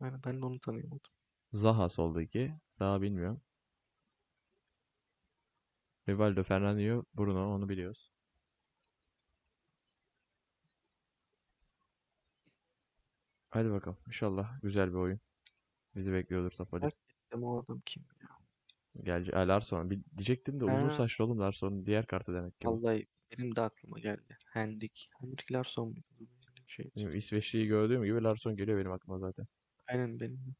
Yani ben de onu tanıyamadım. Zaha soldaki. Zaha bilmiyorum. Rivaldo, Fernandinho, Bruno onu biliyoruz. Hadi bakalım. İnşallah güzel bir oyun. Bizi bekliyordur Safari. Gerçekten o adam kim ya? Gelecek. Ha, Larsson. Bir, diyecektim de uzun saçlı oğlum Larsson'un diğer kartı demek ki bu. Vallahi benim de aklıma geldi. Henrik. Henrik Larsson muydu? Böyle bir Şey. İsveçli'yi gördüğüm gibi Larsson geliyor benim aklıma zaten. Aynen benim. de.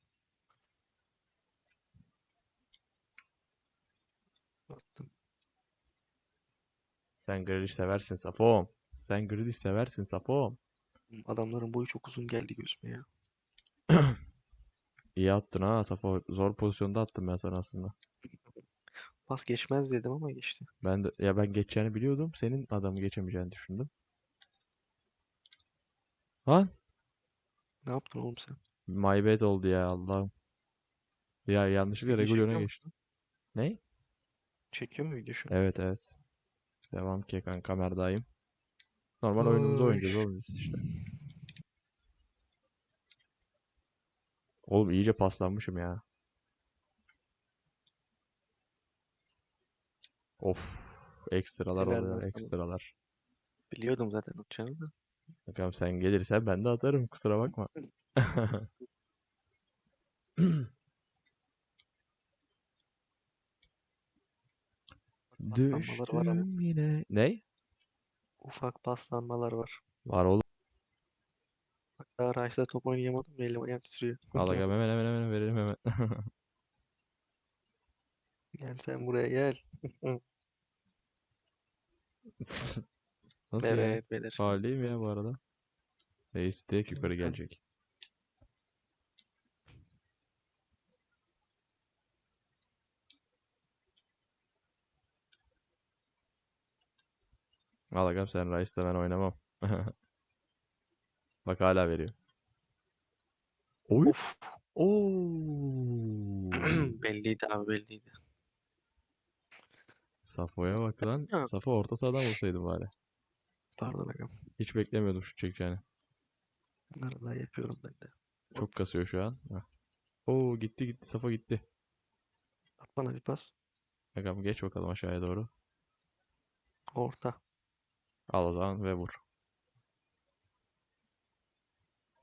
Baktım. Sen Grealish seversin Safom. Sen Grealish seversin Safom. Adamların boyu çok uzun geldi gözüme ya. İyi attın ha Safo. Zor pozisyonda attım ben sana aslında. Pas geçmez dedim ama geçti. Ben de ya ben geçeceğini biliyordum. Senin adamı geçemeyeceğini düşündüm. Lan Ne yaptın oğlum sen? My bad oldu ya Allah'ım. Ya yanlışlıkla Video Regulion'a çekiyor geçtim. Ne? Çekiyor mu video şu an? Evet evet. Devam ki kanka kamerdayım. Normal oyunumuzu Ay. oynayacağız oğlum biz işte. Oğlum iyice paslanmışım ya. Of. Ekstralar Helal oluyor ekstralar. Biliyordum zaten atacağını da. Bakalım sen gelirsen ben de atarım kusura bakma. Paslanmaları var ama. Düştüm yine. Ne? Ufak paslanmalar var. Var oğlum. Hatta Rice'da top oynayamadım. Elim ayağım titriyor. Al bakalım hemen hemen hemen verelim hemen. Gel sen buraya gel. Nasıl ya? Evet beyler. Faul değil mi ya bu arada? Reis direkt yukarı gelecek. Al sen Rice'da ben oynamam. Bak hala veriyor. Oy. Of. Oo. belliydi abi belliydi. Safo'ya bak lan. Ya. Safo orta sahadan olsaydı bari. Pardon agam. Hiç beklemiyordum şu çekeceğini. Bunları da yapıyorum ben de. Çok kasıyor şu an. Heh. Oo gitti gitti. Safo gitti. At bana bir pas. Bakalım geç bakalım aşağıya doğru. Orta. Al o zaman ve vur.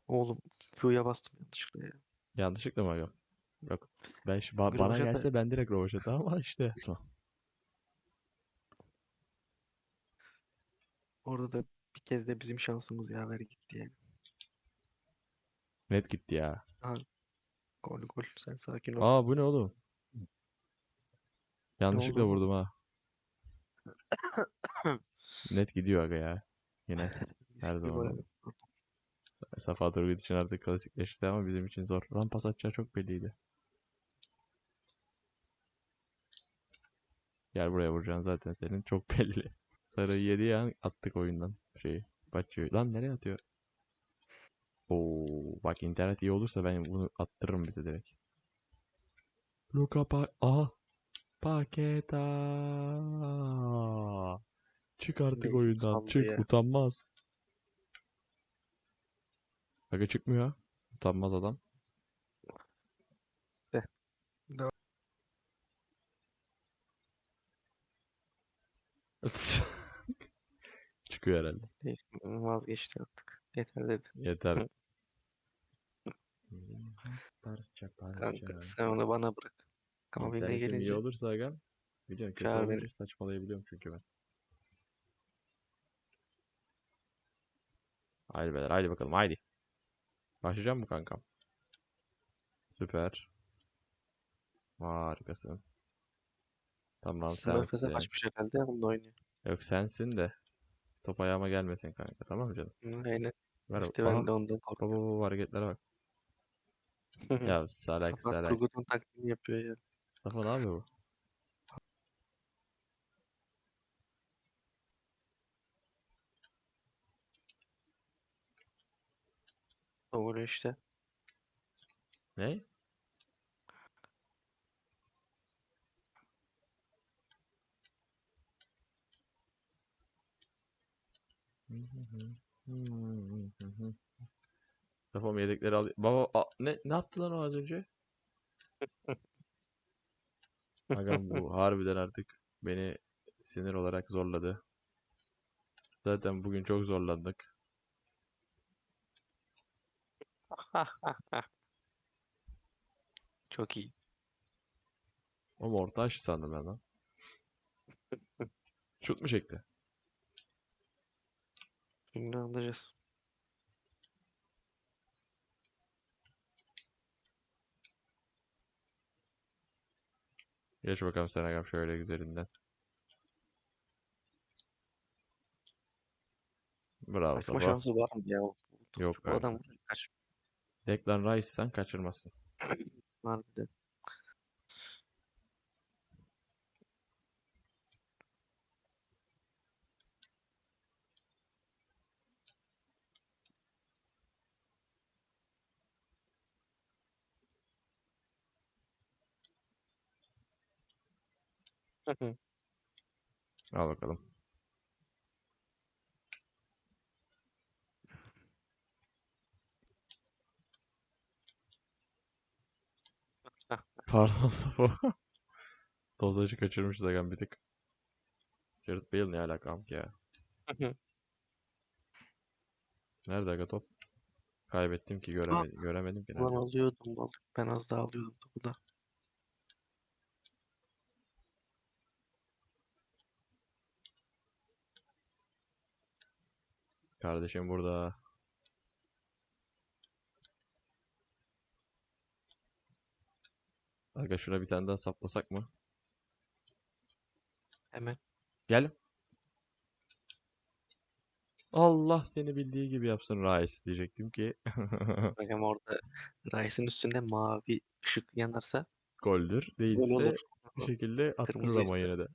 Oğlum Q'ya bastım yanlışlıkla ya. Yanlışlıkla mı agam? Yok. Ben şi- ba- bana Rövaşata- gelse ben direkt Rovaşat'a ama işte. Orada da bir kez de bizim şansımız yaver gitti yani. Net gitti ya. Gol gol. Sen sakin ol. Aa bu ne oğlum? Yanlışlıkla oldu? vurdum ha. Net gidiyor aga ya. Yine. Her zaman. Safa Turgut için artık klasikleşti ama bizim için zor. Lan pas atacağı çok belliydi. Gel buraya vuracaksın zaten senin çok belli. Sarıyı yedi ya attık oyundan şeyi. Paçoyu. Lan nereye atıyor? Oo bak internet iyi olursa ben bunu attırırım bize direkt. Luka pa Aha. Paketa. Çık artık Neyse, oyundan. Çık ya. utanmaz. Aga çıkmıyor. Utanmaz adam. De. De. Çıkıyor herhalde. Neyse vazgeçti artık. Yeter dedi. Yeter. Parça parça. Kanka sen onu bana bırak. Ama beni de İnternetim iyi gelince olursa aga. Biliyorsun kötü Çağır saçmalayabiliyorum çünkü ben. Haydi beyler haydi bakalım haydi. Başlayacağım mı kankam? Süper. Harikasın. Tamam Smurfs'e sensin. kaçmış herhalde onu da oynuyor. Yok sensin de. Top ayağıma gelmesin kanka tamam mı canım? Hı, Aynen. Ver İşte ben de ondan baba korkuyorum. baba hareketlere bak. Ya salak Safa salak. Turgut'un taklidini yapıyor ya. Safa ne yapıyor bu? Doğru işte. Ne? Safom yedekleri al. Baba a- ne ne yaptı lan o az önce? Agam bu harbiden artık beni sinir olarak zorladı. Zaten bugün çok zorlandık. Çok iyi. Ama orta aşı sandım ben lan. Şut mu çekti? Şimdi anlayacağız. Geç bakalım sen agam şöyle güzelinden. Bravo Kaçma Safa. şansı var mı ya? Yok Bu adam kaç Declan Rice sen kaçırmazsın. harbiden. Al bakalım. Pardon Safo. Dozajı kaçırmışız agam bir tık. Jared Bale ne alakam ki ya? Nerede aga top? Kaybettim ki göremedim, göremedim ki Ulan nerede. alıyordum balık. Ben az daha alıyordum topu da. Kardeşim burada. Aga şuna bir tane daha saplasak mı? Hemen. Gel. Allah seni bildiği gibi yapsın Rice diyecektim ki. Bakın orada Rice'ın üstünde mavi ışık yanarsa Goldür. gol Değilse olur. bir şekilde attırır Kırmızı ama yine de.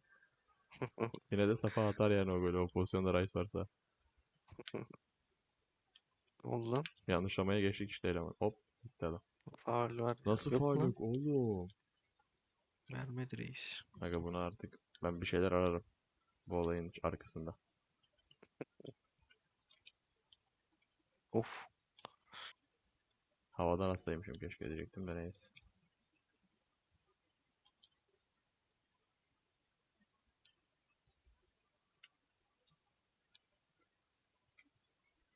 Yine de Safa atar yani o golü. O pozisyonda Rice varsa. Ne oldu lan? Yanlışlamaya geçtik işte eleman. Hop gitti adam. Faul var. Nasıl Yok faul lan. yok oğlum? Vermedi reis. Aga bunu artık ben bir şeyler ararım. Bu olayın arkasında. Of. Havadan hastaymışım keşke diyecektim de neyse.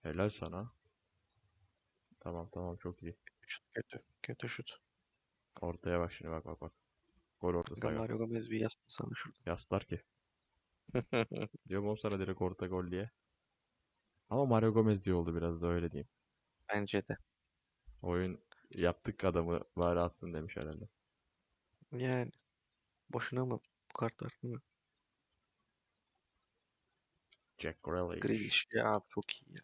Helal sana. Tamam tamam çok iyi. Şut kötü. Kötü şut. Ortaya bak şimdi bak bak bak. Gol ortası aga. Mario Gomez bir yazsın sana şurada. Yaslar ki. Diyorum oğlum sana direkt orta gol diye. Ama Mario Gomez diye oldu biraz da öyle diyeyim. Bence de. Oyun yaptık adamı bari atsın demiş herhalde. Yani. Boşuna mı bu kart var değil mi? Jack Grealish. Grealish ya abi çok iyi ya.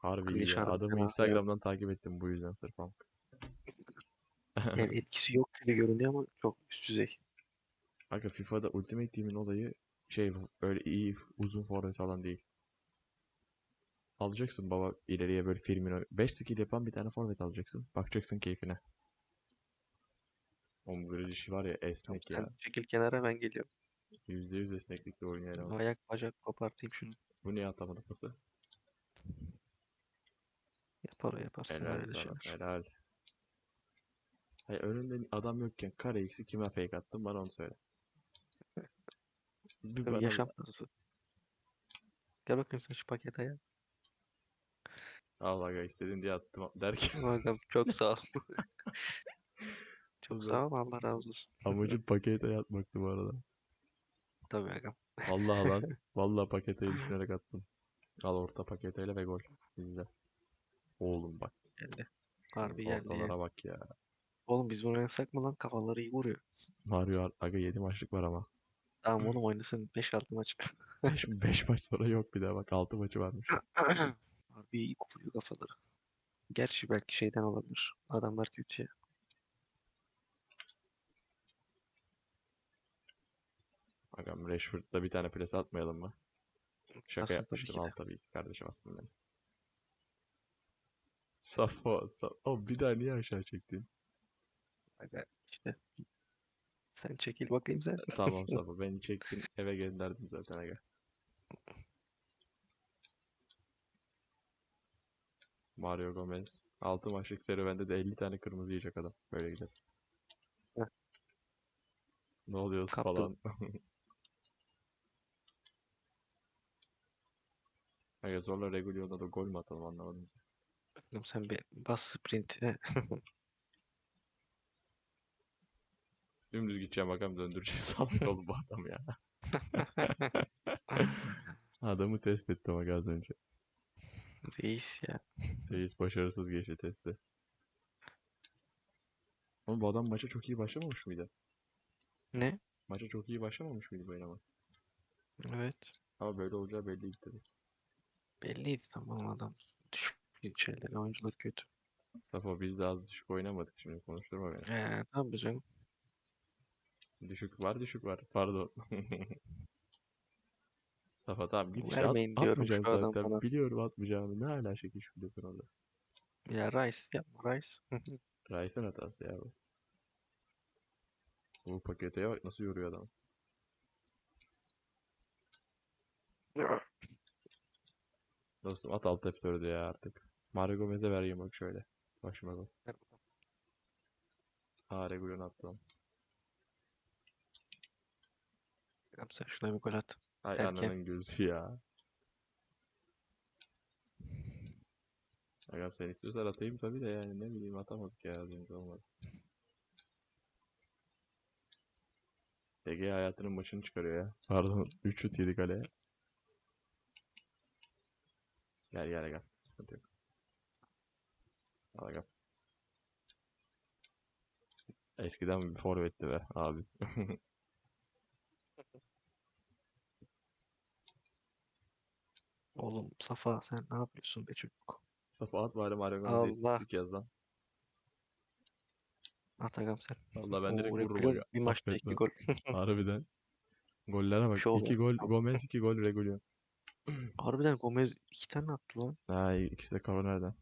Harbi iyi ya. Adamı abi. Instagram'dan takip ettim bu yüzden sırf ama. Yani etkisi yok gibi görünüyor ama çok üst düzey. Kanka FIFA'da Ultimate Team'in olayı şey öyle iyi uzun forvet falan değil. Alacaksın baba ileriye böyle Firmino 5 skill yapan bir tane forvet alacaksın. Bakacaksın keyfine. Oğlum Grealish var ya esnek Sen ya. çekil kenara ben geliyorum. %100 esneklikle oynuyor eleman. Ayak bacak kopartayım şunu. Bu niye atamadı pası? Yapar o yapar. Sever Helal öyle sana. şeyler. Helal. Hayır önünde adam yokken kare x'i kime fake attın bana onu söyle. Bir Tabii bana yaşam tarzı. Gel bakayım sen şu pakete ya. al aga istedin diye attım derken Bakalım çok sağ ol. çok sağ ol Allah razı olsun. amacım pakete yatmaktı bu arada. Tabii agam. Allah lan. Vallahi paketeyi düşünerek attım. Al orta paketeyle ve gol. İzle. Oğlum bak. Geldi. Harbi geldi ya. Ortalara bak ya. Oğlum biz bunu oynasak mı lan? Kafaları iyi vuruyor. Mario Ar- aga 7 maçlık var ama. Tamam oğlum oynasın 5-6 maç. 5, 5 maç sonra yok bir daha bak 6 maçı varmış. Harbi iyi vuruyor kafaları. Gerçi belki şeyden olabilir. Adamlar kötü ya. Agam Rashford'da bir tane pres atmayalım mı? Şaka Aslında tabii yapmıştım al tabii ki kardeşim aslında. Safo, Safo. Oğlum bir daha niye aşağı çektin? Aga işte. Sen çekil bakayım sen. Tamam Safo beni çektin eve gönderdim zaten aga. Mario Gomez. 6 maçlık serüvende de 50 tane kırmızı yiyecek adam. Böyle gider. Heh. Ne oluyoruz Kaptı. falan. Aga zorla Regulion'da da gol mü atalım anlamadım. Oğlum sen bir bas sprint. he. Dümdüz gideceğim bakalım döndüreceğim. Salak oğlum bu adam ya. Adamı test ettim aga az önce. Reis ya. Reis başarısız geçti testi. Oğlum bu adam maça çok iyi başlamamış mıydı? Ne? Maça çok iyi başlamamış mıydı bu eleman? Evet. Ama böyle olacağı belliydi tabii. Belliydi tamam adam. Düşük şeyler. Oyuncular kötü. Safo biz de az düşük oynamadık şimdi konuşturma beni. Ee, tabii canım. Düşük var düşük var. Pardon. Safa tamam git at, Vermeyin diyorum atmayacaksın şu adam zaten. bana. Biliyorum atmayacağını. Ne hala şekil şuradasın orada. Ya Rice yapma Rice. Rice'ın hatası ya bu. Bu pakete bak nasıl yoruyor adam. Dostum at alt F4'ü ya artık. Mario Gomez'e vereyim bak şöyle. Başıma gol. Aa Regulon attım. Yap sen şuna bir gol at. Ay Erken. ananın gözü ya. Agam sen istiyorsan atayım tabii de yani ne bileyim atamadık ya az önce olmadı. Ege hayatının maçını çıkarıyor ya. Pardon 3 şut yedi kaleye. Gel gel gel. Sıkıntı yok. Gel. Eskiden bir forvetti be abi. Oğlum Safa sen ne yapıyorsun be çocuk? Safa at bari Mario Gomez'e Allah. istatistik yaz lan. At agam sen. Valla ben Oo, direkt vururum Regulion aga. Bir maçta iki Affetmem. gol. Harbiden. Gollere bak. Şov 2 ya. gol Gomez 2 gol Regulion. Harbiden Gomez iki tane attı lan. Ha ikisi de koronerden.